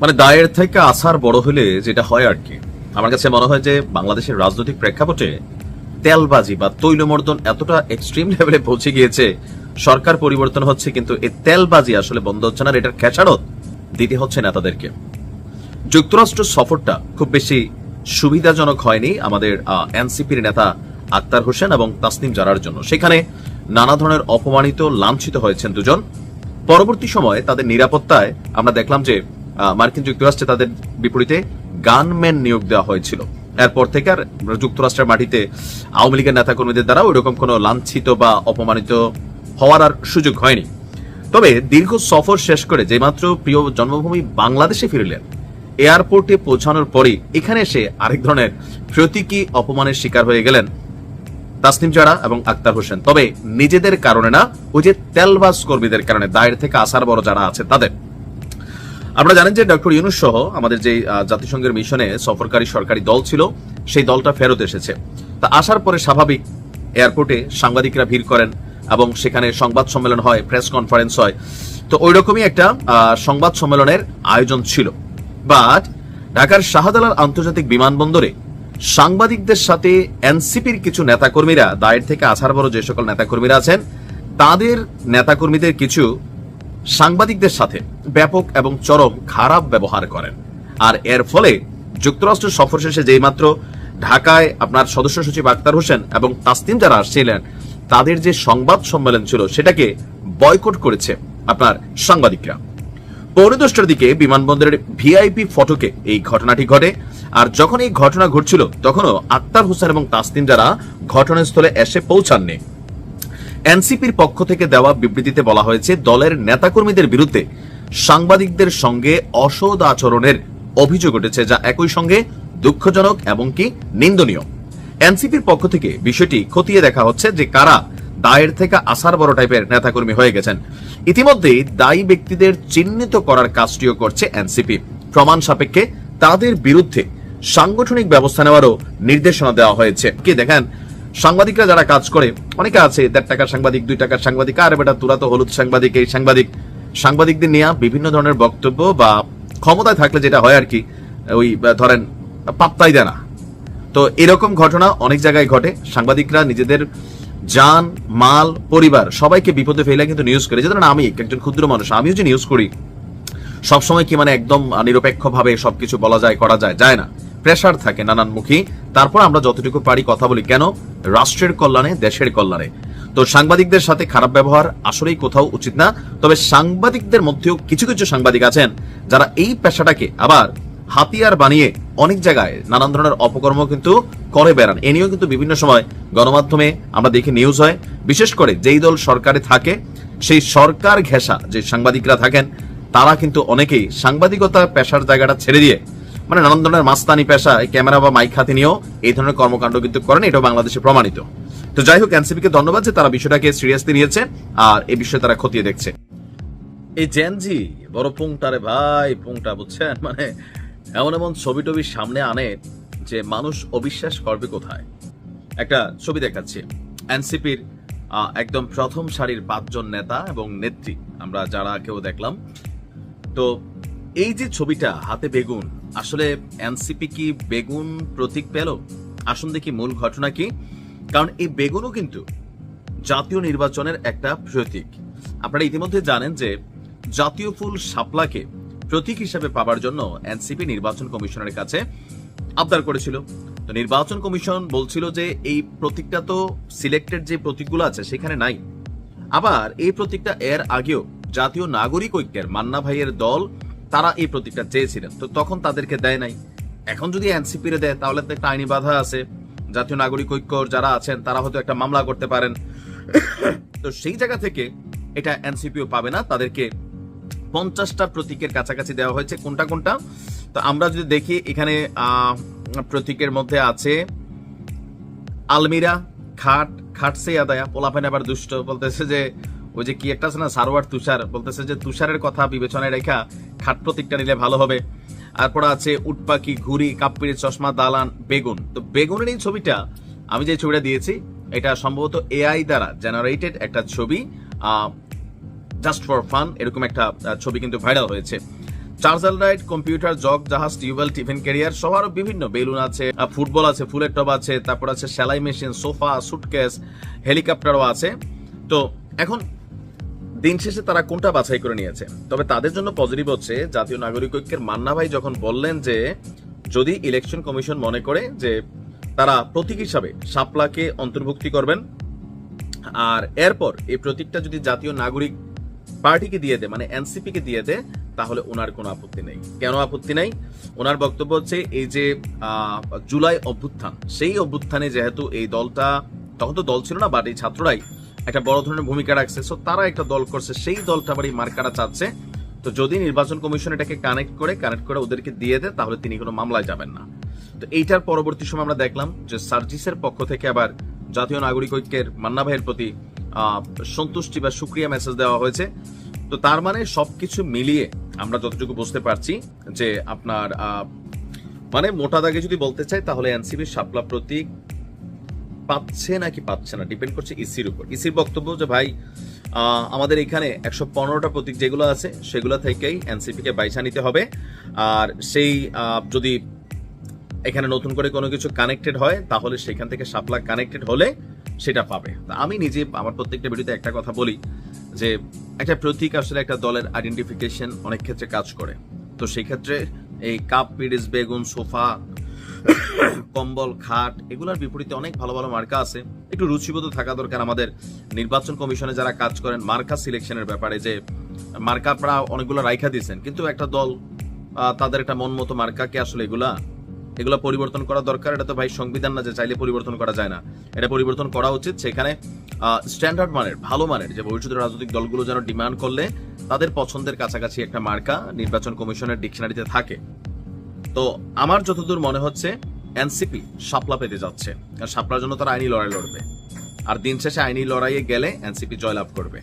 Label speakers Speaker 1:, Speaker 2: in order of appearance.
Speaker 1: মানে দায়ের থেকে আসার বড় হলে যেটা হয় আর কি। আমার কাছে মনে হয় যে বাংলাদেশের রাজনৈতিক প্রেক্ষাপটে তেলবাজি বা তৈলমর্দন এতটা এক্সট্রিম লেভেলে পৌঁছে গিয়েছে, সরকার পরিবর্তন হচ্ছে কিন্তু এই তেলবাজি আসলে বন্ধ হচ্ছে না এটার খেসারত দিতে হচ্ছে নেতাদেরকে। যুক্তরাষ্ট্র সফরটা খুব বেশি সুবিধাজনক হয়নি আমাদের এনসিপির নেতা আক্তার হোসেন এবং তাসনিম জারার জন্য। সেখানে নানা ধরনের অপমানিত, লাঞ্ছিত হয়েছেন দুজন। পরবর্তী সময়ে তাদের নিরাপত্তায় আমরা দেখলাম যে মার্কিন যুক্তরাষ্ট্রে তাদের বিপরীতে গানম্যান নিয়োগ দেওয়া হয়েছিল। এরপর থেকে আর যুক্তরাষ্ট্রের মাটিতে আওয়ামী লীগের নেতাকর্মীদের দ্বারা ওইরকম কোনো লাঞ্ছিত বা অপমানিত হওয়ার আর সুযোগ হয়নি। তবে দীর্ঘ সফর শেষ করে যেমাত্র প্রিয় জন্মভূমি বাংলাদেশে ফিরলেন, এয়ারপোর্টে পৌঁছানোর পরই এখানে এসে আরেক ধরনের প্রতীকী অপমানের শিকার হয়ে গেলেন তাসনিম জারা এবং আক্তার হোসেন। তবে নিজেদের কারণে না, ওই যে তেলবাস কর্মীদের কারণে দায়ের থেকে আসার বড় যারা আছে তাদের। আপনারা জানেন যে ডক্টর ইউনুস সহ আমাদের যে জাতিসংঘের মিশনে সফরকারী সরকারি দল ছিল, সেই দলটা ফেরত এসেছে। তা আসার পরে স্বাভাবিক এয়ারপোর্টে সাংবাদিকরা ভিড় করেন এবং সেখানে সংবাদ সম্মেলন হয়, প্রেস কনফারেন্স হয়। তো ওই রকমই একটা সংবাদ সম্মেলনের আয়োজন ছিল। বাট ঢাকার শাহজালাল আন্তর্জাতিক বিমানবন্দরে সাংবাদিকদের সাথে এনসিপির কিছু নেতাকর্মীরা, দায়ের থেকে আসার বড় যে সকল নেতাকর্মীরা আছেন, তাদের নেতাকর্মীদের কিছু সাংবাদিকদের সাথে ব্যাপক এবং চরম খারাপ ব্যবহার করেন। আর এর ফলে যুক্তরাষ্ট্র সফর শেষে যেইমাত্র ঢাকায় আপনার সদস্য সচিব আক্তার হোসেন এবং তাসনিম যারা আসছিলেন, তাদের যে সংবাদ সম্মেলন ছিল সেটাকে বয়কট করেছে আপনার সাংবাদিকরা। পৌনে দশটার দিকে বিমানবন্দরের ভিআইপি ফটকে এই ঘটনাটি ঘটে, আর যখন এই ঘটনা ঘটছিল, তখনও আক্তার হোসেন এবং তাসনিম যারা ঘটনাস্থলে এসে পৌঁছাননি। এনসিপির পক্ষ থেকে দেওয়া বিবৃতিতে বলা হয়েছে, দলের নেতাকর্মীদের বিরুদ্ধে সাংবাদিকদের সঙ্গে অসদ আচরণের অভিযোগ উঠেছে, যা একই সঙ্গে দুঃখজনক এবং কি নিন্দনীয়। এনসিপির পক্ষ থেকে বিষয়টি খতিয়ে দেখা হচ্ছে যে কারা দায়ের থেকে আসার বড় টাইপের নেতাকর্মী হয়ে গেছেন। ইতিমধ্যেই দায়ী ব্যক্তিদের চিহ্নিত করার কাজটিও করছে এনসিপি। প্রমাণ সাপেক্ষে তাদের বিরুদ্ধে সাংগঠনিক ব্যবস্থা নেওয়ারও নির্দেশনা দেওয়া হয়েছে। কি দেখেন? সাংবাদিকরা যারা কাজ করে, অনেকে আছে, দেড় টাকার সাংবাদিক, দুই টাকার সাংবাদিক, আর বেটা তুরা তো হলুদ সাংবাদিক, এই সাংবাদিক। সাংবাদিকদের নিয়ে বিভিন্ন ধরনের বক্তব্য বা ক্ষমতায় থাকলে যেটা হয় আর কি, ওই ধরেন, পাত্তাই দেয় না। তো এরকম ঘটনা অনেক জায়গায় ঘটে। সাংবাদিকরা নিজেদের যান মাল, পরিবার সবাইকে বিপদে ফেলে কিন্তু নিউজ করে। যেটা আমি একজন ক্ষুদ্র মানুষ, আমিও যে নিউজ করি, সবসময় কি মানে একদম নিরপেক্ষ ভাবে সবকিছু বলা যায়, করা যায় যায় না। প্রেশার থাকে নানানমুখী। তারপর আমরা যতটুকু পারি কথা বলি, কেন? রাষ্ট্রের কল্যাণে, দেশের কল্যাণে। তো সাংবাদিকদের সাথে খারাপ ব্যবহার আসলেই কোথাও উচিত না। তবে সাংবাদিকদের মধ্যেও কিছু কিছু সাংবাদিক আছেন, যারা এই পেশাটাকে আবার হাতিয়ার বানিয়ে অনেক জায়গায় নানান ধরনের অপকর্ম কিন্তু করে বেড়ান। এ নিয়েও কিন্তু বিভিন্ন সময় গণমাধ্যমে আমরা দেখি নিউজ হয়। বিশেষ করে যেই দল সরকারে থাকে, সেই সরকার ঘেঁষা যে সাংবাদিকরা থাকেন, তারা কিন্তু অনেকেই সাংবাদিকতা পেশার জায়গাটা ছেড়ে দিয়ে মানে নানান ধরনের মাস্তানি পেশা, এই ক্যামেরা বা মাইক হাতে নিয়েও এই ধরনের কর্মকাণ্ড কিন্তু করেন, এটাও বাংলাদেশে প্রমাণিত। তো যাই হোক, এনসিপিকে ধন্যবাদ যে তারা বিষয়টাকে সিরিয়াসলি নিয়েছে আর এই বিষয়ে তারা খতিয়ে দেখছে। এই জেনজি বড় পুংটা রে ভাই, পুংটা বুঝছেন? মানে এমন এমন ছবি টবি সামনে আনে যে মানুষ অবিশ্বাস করবে কোথায়? একটা ছবি দেখাচ্ছি। এনসিপির একদম প্রথম সারির পাঁচজন নেতা এবং নেত্রী, আমরা যারা কেউ দেখলাম। তো এই যে ছবিটা, হাতে বেগুন, আসলে এনসিপি কি বেগুন প্রতীক পেল? আসুন দেখি মূল ঘটনা কি। কারণ এই বেগুনও কিন্তু জাতীয় নির্বাচনের একটা প্রতীক। আপনারা ইতিমধ্যে জানেন যে জাতীয় ফুল শাপলাকে প্রতীক হিসেবে পাবার জন্য এনসিপি নির্বাচন কমিশনের কাছে আবদার করেছিল। তো নির্বাচন কমিশন বলছিল যে এই প্রতীকটা তো সিলেক্টেড যে প্রতীকগুলো আছে সেখানে নাই। আবার এই প্রতীকটা এর আগেও জাতীয় নাগরিক ঐক্যের মান্না ভাইয়ের দল তারা এই প্রতীকটা চেয়েছিলেন। তো তখন তাদেরকে দেয় নাই। এখন যদি এনসিপি রে দেয়, তাহলে তো একটা আইনি বাধা আছে। জাতীয় নাগরিক ঐক্যর যারা আছেন, তারা হয়তো একটা মামলা করতে পারেন। তো সেই জায়গা থেকে এটা এনসিপিও পাবে না। তাদেরকে পঞ্চাশটা প্রতীকের কাছাকাছি দেওয়া হয়েছে। কোনটা কোনটা? তো আমরা যদি দেখি, এখানে প্রতীকের মধ্যে আছে আলমিরা, খাট খাট সে আদায়া। পোলাপেন আবার দুষ্ট, বলতেছে যে ওই যে কি একটা আছে না, সারোয়ার তুষার, বলতেছে যে তুষারের কথা বিবেচনায় রেখা খাট প্রতীকটা নিলে ভালো হবে। তারপর আছে উটপাকি ঘুড়ি, কাপ্পির চশমা, দালান, বেগুন। তো বেগুনের এই ছবিটা, আমি যে ছবিটা দিয়েছি, এটা সম্ভবত এআই দ্বারা জেনারেটেড একটা ছবি জাস্ট ফর ফান এরকম একটা ছবি কিন্তু ভাইরাল হয়েছে। চার্জার লাইট কম্পিউটার, জগ, জাহাজ, টিউবওয়েল, টিফিন ক্যারিয়ার সব আরও বিভিন্ন বেলুন আছে ফুটবল আছে, ফুলের টব আছে, তারপর আছে সেলাই মেশিন, সোফা সুটকেস হেলিকপ্টারও আছে। তো এখন দিন শেষে তারা কোনটা বাছাই করে নিয়েছে? তবে তাদের জন্য পজিটিভ হচ্ছে, জাতীয় নাগরিক ঐক্যের মান্না ভাই যখন বললেন যে, যদি ইলেকশন কমিশন মনে করে যে, তারা প্রতীক হিসাবে শাপলাকে অন্তর্ভুক্তি করবেন, আর এরপর এই প্রতীকটা যদি জাতীয় নাগরিক পার্টিকে দিয়ে দেয় মানে এনসিপি কে দিয়ে দেয়, তাহলে ওনার কোনো আপত্তি নেই। কেন আপত্তি নেই? ওনার বক্তব্য হচ্ছে এই যে জুলাই অভ্যুত্থান, সেই অভ্যুত্থানে যেহেতু এই দলটা, তখন তো দল ছিল না বাট এই ছাত্ররাই একটা বড় ধরনের ভূমিকা রাখছে। সো তারা একটা দল করছে। সেই দলটা আবার এই মার্কারা চাচ্ছে। তো যদি নির্বাচন কমিশন এটাকে কানেক্ট করে কানেক্ট করে ওদেরকে দিয়ে দেয়, তাহলে তিনি কোনো মামলায় যাবেন না। তো এইটার পরবর্তী সময় আমরা দেখলাম যে সার্জিসের পক্ষ থেকে আবার জাতীয় নাগরিক ঐক্যের মান্না ভাইয়ের প্রতি সন্তুষ্টি বা সুক্রিয়া মেসেজ দেওয়া হয়েছে। তো তার মানে সবকিছু মিলিয়ে আমরা যতটুকু বুঝতে পারছি যে আপনার মানে মোটা দাগে যদি বলতে চাই, তাহলে এনসিবির শাপলা প্রতীক পাচ্ছে নাকি পাচ্ছে না ডিপেন্ড করছে ইসির উপর। ইসির বক্তব্য যে, ভাই আমাদের এখানে একশো পনেরোটা প্রতীক যেগুলো আছে, সেগুলো থেকেই এনসিপি কে বাইছা নিতে হবে। আর সেই যদি এখানে নতুন করে কোনো কিছু কানেক্টেড হয়, তাহলে সেখান থেকে শাপলা কানেক্টেড হলে সেটা পাবে। আমি নিজে আমার প্রত্যেকটা ভিডিওতে একটা কথা বলি যে, একটা প্রতীক আসলে একটা দলের আইডেন্টিফিকেশন অনেক ক্ষেত্রে কাজ করে। তো সেই ক্ষেত্রে এই কাপ পিডিস বেগুন, সোফা কম্বল, খাট, এগুলোর বিপরীতে অনেক ভালো ভালো মার্কা আছে। একটু রুচিবোধ থাকা দরকার আমাদের নির্বাচন কমিশনে যারা কাজ করেন মার্কা সিলেকশনের ব্যাপারে যে মার্কা আপনারা অনেকগুলো রাইখা দিয়েছেন, কিন্তু একটা দল তাদের একটা মন মতো মার্কাকে আসলে এগুলা? এগুলো পরিবর্তন করা দরকার? এটা তো ভাই সংবিধান না যে চাইলে পরিবর্তন করা যায় না। এটা পরিবর্তন করা উচিত সেখানে স্ট্যান্ডার্ড মানের, ভালো মানের, যে ভবিষ্যৎ রাজনৈতিক দলগুলো যেন ডিমান্ড করলে তাদের পছন্দের কাছাকাছি একটা মার্কা নির্বাচন কমিশনের ডিকশনারিতে থাকে। তো আমার যতদূর মনে হচ্ছে, এনসিপি সাপলা পেতে যাচ্ছে। আর সাপলার জন্য তারা আইনি লড়াই লড়বে। আর দিন শেষে আইনি লড়াইয়ে গেলে এনসিপি জয়লাভ করবে।